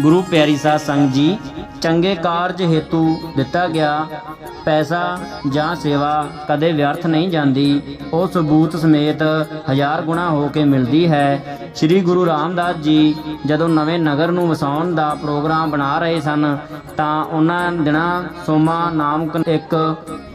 ਗੁਰੂ ਪਿਆਰੀ ਸਾਧ ਸੰਗਤ ਜੀ, ਚੰਗੇ ਕਾਰਜ ਹੇਤੂ ਦਿੱਤਾ ਗਿਆ। ਪੈਸਾ ਜਾਂ ਸੇਵਾ ਕਦੇ ਵਿਅਰਥ ਨਹੀਂ ਜਾਂਦੀ। ਉਹ ਸਬੂਤ ਸਮੇਤ ਹਜ਼ਾਰ ਗੁਣਾ ਹੋ ਕੇ ਮਿਲਦੀ ਹੈ। ਸ੍ਰੀ ਗੁਰੂ ਰਾਮਦਾਸ ਜੀ ਜਦੋਂ ਨਵੇਂ ਨਗਰ ਨੂੰ ਵਸਾਉਣ ਦਾ ਪ੍ਰੋਗਰਾਮ ਬਣਾ ਰਹੇ ਸਨ, ਤਾਂ ਉਹਨਾਂ ਦਿਨਾਂ ਸੋਮਾ ਨਾਮਕ ਇੱਕ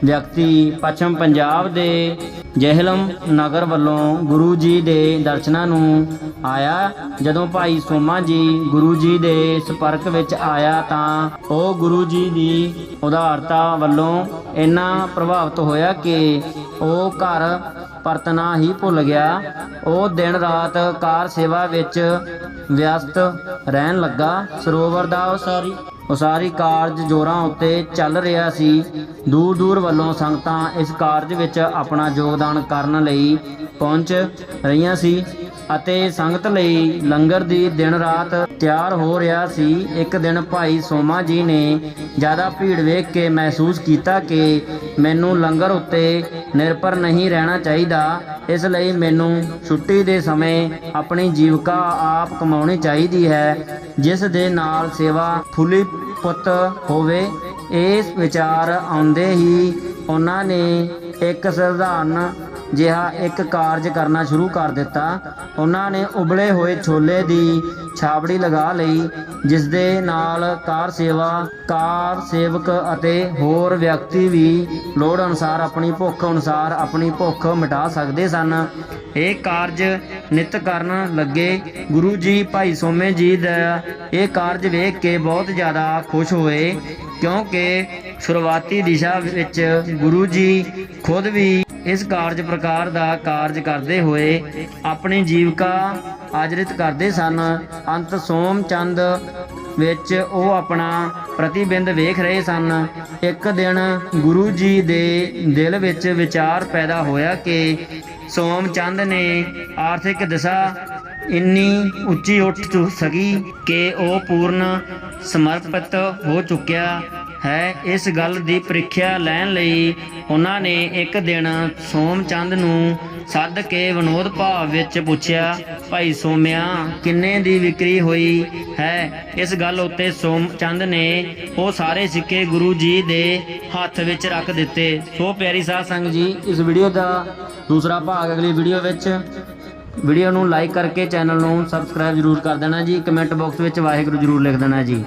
ਵਿਅਕਤੀ ਪੱਛਮ ਪੰਜਾਬ ਦੇ ਜਹਿਲਮ ਨਗਰ ਵੱਲੋਂ ਗੁਰੂ ਜੀ ਦੇ ਦਰਸ਼ਨਾਂ ਨੂੰ ਆਇਆ। ਜਦੋਂ ਭਾਈ ਸੋਮਾ ਜੀ ਗੁਰੂ ਜੀ ਦੇ ਸੰਪਰਕ ਵਿੱਚ ਆਇਆ, ਤਾਂ ਉਹ ਗੁਰੂ ਜੀ ਦੀ ਉਦਾਰਤਾ ਵੱਲੋਂ ਇੰਨਾ ਪ੍ਰਭਾਵਿਤ ਹੋਇਆ ਕਿ ਉਹ ਘਰ ਪਰਤਣਾ ਹੀ ਭੁੱਲ ਗਿਆ। ਉਹ ਦਿਨ ਰਾਤ ਕਾਰ ਸੇਵਾ ਵਿੱਚ ਵਿਅਸਤ ਰਹਿਣ ਲੱਗਾ। ਸਰੋਵਰ ਦਾ ਉਸਾਰੀ ਉਸਾਰੀ ਕਾਰਜ ਜੋਰਾਂ ਉੱਤੇ ਚੱਲ ਰਿਹਾ ਸੀ। ਦੂਰ ਦੂਰ ਵੱਲੋਂ ਸੰਗਤਾਂ ਇਸ ਕਾਰਜ ਵਿੱਚ ਆਪਣਾ ਯੋਗਦਾਨ ਕਰਨ ਲਈ ਪਹੁੰਚ ਰਹੀਆਂ ਸੀ। ਅਤੇ ਸੰਗਤ ਲਈ ਲੰਗਰ ਦੀ ਦਿਨ ਰਾਤ ਤਿਆਰ ਹੋ ਰਿਹਾ ਸੀ। ਇੱਕ ਦਿਨ ਭਾਈ ਸੋਮਾ ਜੀ ਨੇ ਜ਼ਿਆਦਾ ਭੀੜ ਵੇਖ ਕੇ ਮਹਿਸੂਸ ਕੀਤਾ ਕਿ ਮੈਨੂੰ ਲੰਗਰ ਉੱਤੇ ਨਿਰਭਰ ਨਹੀਂ ਰਹਿਣਾ ਚਾਹੀਦਾ। ਇਸ ਲਈ ਮੈਨੂੰ ਛੁੱਟੀ ਦੇ ਸਮੇਂ ਆਪਣੀ ਜੀਵਿਕਾ ਆਪ ਕਮਾਉਣੀ ਚਾਹੀਦੀ ਹੈ, ਜਿਸ ਦੇ ਨਾਲ ਸੇਵਾ ਫੁੱਲੀ ਪੁੱਤ ਹੋਵੇ। ਇਸ ਵਿਚਾਰ ਆਉਂਦੇ ਹੀ ਉਹਨਾਂ ਨੇ ਇੱਕ ਸਧਾਰਨ ਜਿਹਾ ਇੱਕ ਕਾਰਜ ਕਰਨਾ ਸ਼ੁਰੂ ਕਰ ਦਿੱਤਾ। ਉਹਨਾਂ ਨੇ ਉਬਲੇ ਹੋਏ ਛੋਲੇ ਦੀ ਛਾਬੜੀ ਲਗਾ ਲਈ ਜਿਸ ਦੇ ਨਾਲ ਕਾਰ ਸੇਵਾ, ਕਾਰ ਸੇਵਕ ਅਤੇ ਹੋਰ ਵਿਅਕਤੀ ਵੀ ਲੋੜ ਅਨੁਸਾਰ ਆਪਣੀ ਭੁੱਖ ਅਨੁਸਾਰ ਆਪਣੀ ਭੁੱਖ ਮਿਟਾ ਸਕਦੇ ਸਨ। ਇਹ ਕਾਰਜ ਨਿਤ ਕਰਨ ਲੱਗੇ ਗੁਰੂ ਜੀ ਭਾਈ ਸੋਮੇ ਜੀ ਦਾ ਇਹ ਕਾਰਜ ਵੇਖ ਕੇ ਬਹੁਤ ਜ਼ਿਆਦਾ ਖੁਸ਼ ਹੋਏ, ਕਿਉਂਕਿ ਸ਼ੁਰੂਆਤੀ ਦਿਸ਼ਾ ਵਿੱਚ ਗੁਰੂ ਜੀ ਖੁਦ ਵੀ ਇਸ ਕਾਰਜ ਪ੍ਰਕਾਰ ਦਾ ਕਾਰਜ ਕਰਦੇ ਹੋਏ ਆਪਣੀ ਜੀਵਿਕਾ ਆਜਰਿਤ ਕਰਦੇ ਸਨ। ਅੰਤ ਸੋਮ ਚੰਦ ਵਿੱਚ ਉਹ ਆਪਣਾ ਪ੍ਰਤੀਬਿੰਬ ਵੇਖ ਰਹੇ ਸਨ। ਇੱਕ ਦਿਨ ਗੁਰੂ ਜੀ ਦੇ ਦਿਲ ਵਿੱਚ ਵਿਚਾਰ ਪੈਦਾ ਹੋਇਆ ਕਿ ਸੋਮ ਚੰਦ ਨੇ ਆਰਥਿਕ ਦਿਸ਼ਾ ਇੰਨੀ ਉੱਚੀ ਉੱਠ ਚੁ- ਸਕੀ ਕਿ ਉਹ ਪੂਰਨ ਸਮਰਪਿਤ ਹੋ ਚੁੱਕਿਆ। ਹੈ। ਇਸ ਗੱਲ ਦੀ ਪ੍ਰੀਖਿਆ ਲੈਣ ਲਈ ਉਹਨਾਂ ਨੇ ਇੱਕ ਦਿਨ ਸੋਮ ਚੰਦ ਨੂੰ ਸੱਦ ਕੇ ਵਿਨੋਦ ਭਾਵ ਵਿੱਚ ਪੁੱਛਿਆ, ਭਾਈ ਸੋਮਿਆ, ਕਿੰਨੇ ਦੀ ਵਿਕਰੀ ਹੋਈ ਹੈ? ਇਸ ਗੱਲ ਉੱਤੇ ਸੋਮ ਚੰਦ ਨੇ ਉਹ ਸਾਰੇ ਸਿੱਕੇ ਗੁਰੂ ਜੀ ਦੇ ਹੱਥ ਵਿੱਚ ਰੱਖ ਦਿੱਤੇ। ਸੋ ਪਿਆਰੀ ਸਾਧ ਸੰਗਤ ਜੀ, ਇਸ ਵੀਡੀਓ ਦਾ ਦੂਸਰਾ ਭਾਗ ਅਗਲੀ ਵੀਡੀਓ ਵਿੱਚ। ਵੀਡੀਓ ਨੂੰ ਲਾਈਕ ਕਰਕੇ ਚੈਨਲ ਨੂੰ ਸਬਸਕ੍ਰਾਈਬ ਜਰੂਰ ਕਰ ਦੇਣਾ ਜੀ। ਕਮੈਂਟ ਬਾਕਸ ਵਿੱਚ ਵਾਹਿਗੁਰੂ ਜਰੂਰ ਲਿਖ ਦੇਣਾ ਜੀ।